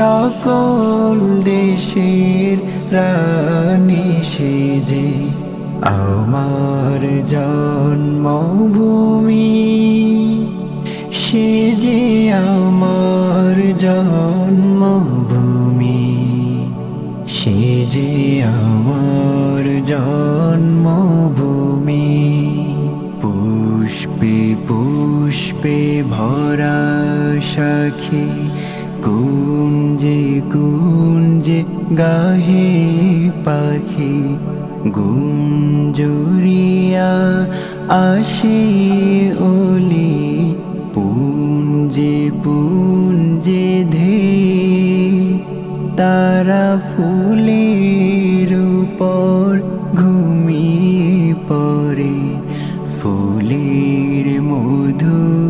সকল দেশের রানী সেজে আমার জন্মভূমি। সে যে আমার জন্মভূমি। সে যে আমার জন্মভূমি। পুষ্পে পুষ্পে ভরা সাখী গুঞ্জে গুঞ্জে গাহে পাখি গুঞ্জুরিয়া আসে ওলি পুঞ্জে পুঞ্জে ধে, তারা ফুলের উপর ঘুমিয়ে পড়ে, ফুলের মধুর